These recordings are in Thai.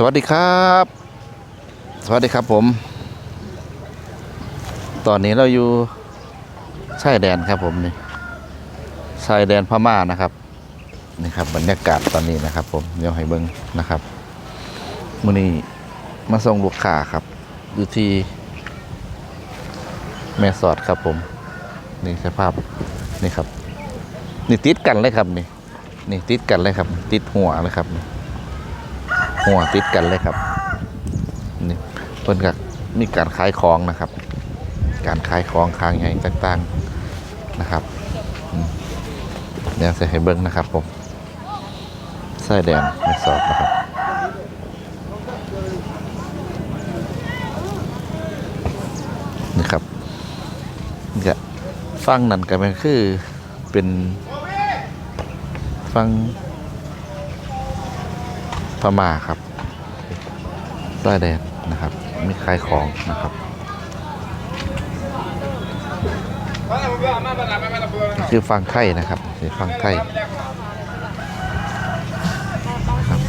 สวัสดีครับ สวัสดีครับผม ตอนนี้เราอยู่ชายแดนครับผมนี่ชายแดนพม่านะครับนี่ครับบรรยากาศตอนนี้นะครับ ผมเดี๋ยวให้เบิ้งนะครับมื้อนี้มาส่งลูกค้าครับอยู่ที่แม่สอดครับผม นี่สภาพนี่ครับ นี่ติดกันเลยครับนี่นี่ติดกันเลยครับ ติดหัวเลยครับนี่ หัวติดกันเลยครับนี่เพิ่นกับมีการขายของนะครับ การขายของค้างใหญ่ต่างๆนะครับอืมเดี๋ยวจะให้เบิ้งนะครับผมไส้แดงไม่สอบนะครับนี่ครับนี่ก็ฟังนั่นก็เป็นคือเป็นฟัง พม่าครับใต้แดนนะครับ มีขายของนะครับคือฟังไทยนะครับคือฟังไทยครับ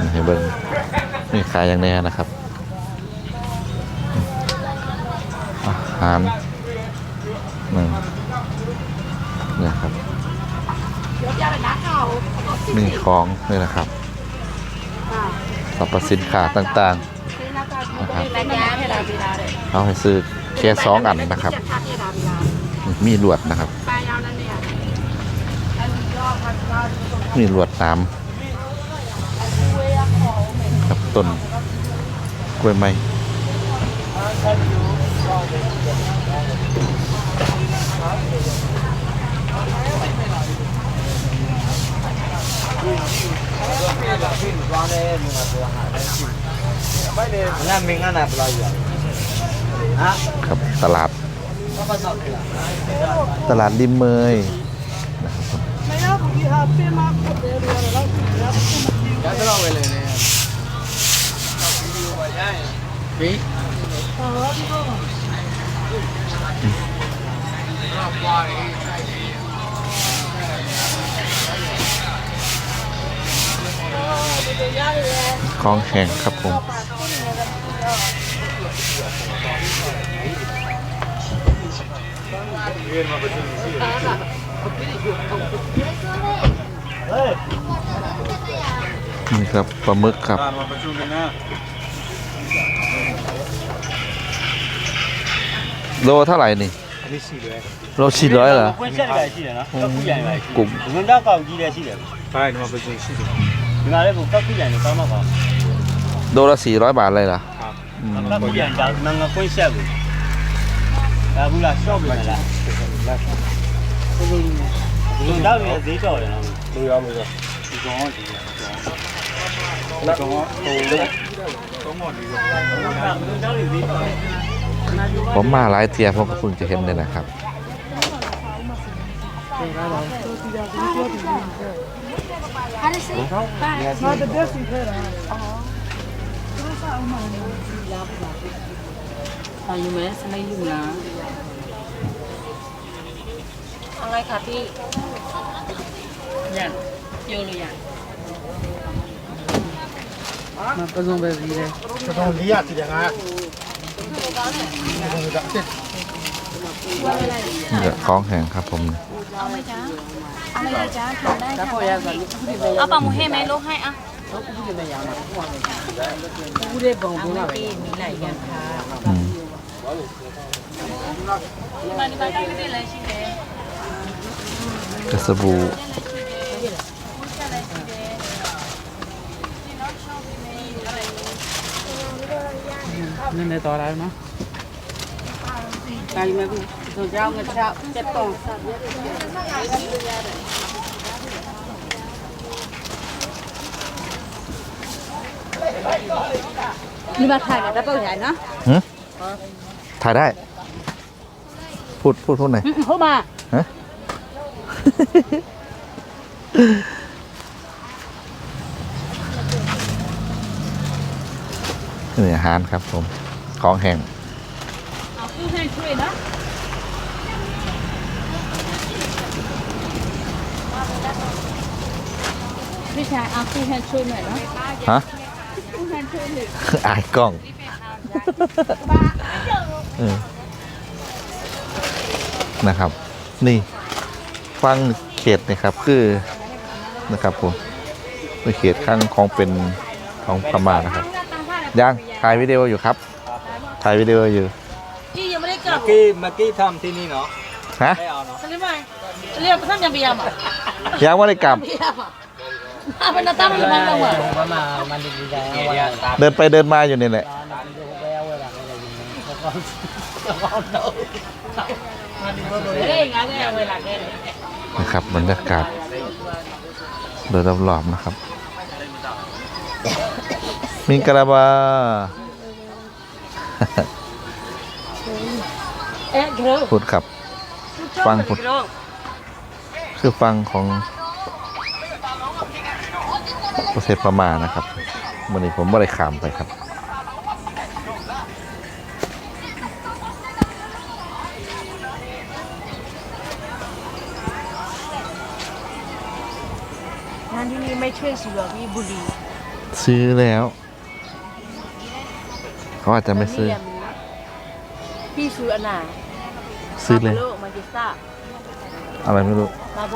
นี่ให้เบิ้งมีขายอย่างแน่นะครับ อาหารหนึ่งเนี่ยครับมีของนี่นะครับ สรรพสินค้าต่างๆนะครับเขาให้ซื้อแค่สองอันนะครับ มีลวดนะครับ มีลวดน้ำรับต้นกล้วยไม้ ครับตลาด ตลาดริมเมยนะครับผม ของแห้งครับผมนี่ครับปลาหมึกครับโลเท่าไหร่นี่โลสี่ร้อยเหรอกลุ่ม ถึงอะไรผมก็ผู้ใหญ่ในตอนนั้นก็โดละสี่ร้อยบาทเลยเหรอครับก็ผู้ใหญ่จากนั่งก็คนเสียบุแล้วบุลาชอบเลยนะลุงดาวมีสีจ่อยนะล่อยดีจ่อยแล้ผมมาหลายเทียผมก็เพิ่จะเห็นเลยนะครับ เอาอยู่ไหมฉันไม่อยู่นะอะไรคะพี่ยังโยหรือยังมาประจงแบบนี้เลยประจงดีอ่ะสิยังไงเนี่ยของแห่งครับผมาดีบ้านได้ไม่ได้เลยใช่ไหมกระสบู่นั่นในต่อได้มั้ยไก่ไหมพี่ตัว เจ้าเงินเจ้าเจ็ดกล่องนี่มาถ่ายกับตะเปิลใหญ่นะหึถ่ายได้ พูดพูดพูดหน่อยเข้ามาฮะนี่อาหารครับผม ของแห้งเอาคือให้ช่วยนะ พี่ชายเอาคือให้ช่วยหน่อยนะฮะคือให้อายกล้องเออนะครับ นี่ฟังเขตนะครับคือนะครับผมเป็นเขตข้างของเป็นของพม่านะครับยังถ่ายวิดีโออยู่ครับถ่ายวิดีโออยู่พี่ยังไม่ได้กลับเมื่อกี้เมื่อกี้ทำที่นี่เนาะฮะไม่เอาเนาะใช่ไหมเรียกท่านยังเบียมอะยังไม่ได้กลับ เบียมอะถ้าเป็นนาตั้มมันมันต้องอะเดินไปเดินมาอยู่นี่แหละเร่งงานเนี่ยเวลาเนี่ยนะครับบรรยากาศโดยรอบๆนะครับมิงกะลาบาเอ๊ะเดี๋ยวพูดครับ ฟังพูดคือฟังของ ประเทศพม่านะครับวันนี้ผมไม่ได้ขามไปครับ งานที่นี่ไม่ช่วยสิหรอกนี่บุรีซื้อแล้ว เขาอาจจะไม่ซื้อ พี่ซื้ออันไหนซื้อเลย มาโบมาจิซ่าอะไรไม่รู้ มาโบ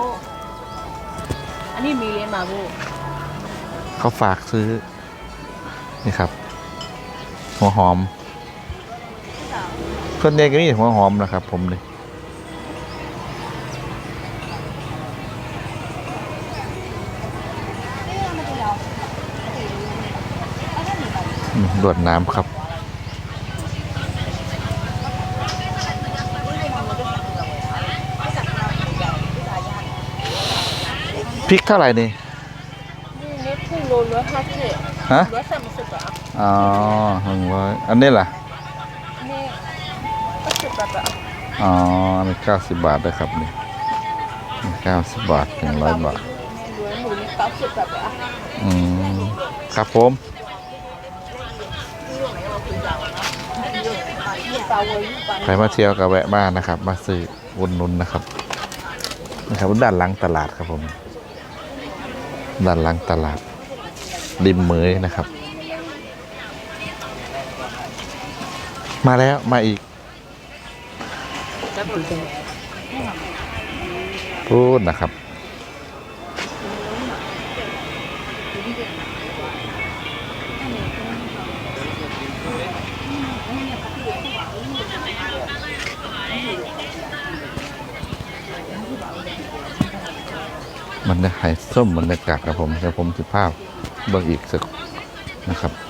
อันนี้มีเลยมาโบ เขาฝากซื้อ นี่ครับ หัวหอมส่วนใหญ่ก็มีหัวหอมนะครับ ผมเลยอืมรวดน้ำครับพริกเท่าไหร่นี่ นี่นี่ทุ่งโลร้อยห้าสิบฮะร้อยสามสิบอะอ๋อหนึ่งร้อยอันนี้ล่ะนี่ก็สิบบาทอะอ๋ออันนี้เก้าสิบบาทด้วยครับนี่เก้าสิบบาทหนึ่งร้อยบาทรวยหมูนี่เก้าสิบบาทอะอืมครับผมปลาเวอร์ปลาใครมาเที่ยวก็แวะมานะครับ มาซื้ออุนนุนนะครับนะครับด้านหลังตลาดครับผม ด้านหลังตลาด ริมเหมยนะครับ มาแล้วมาอีกพูดนะครับมันจะหายส้มบรรยากาศครับผมเดี๋ยวผมสิภาพ เบิ่งอีกสักนะครับ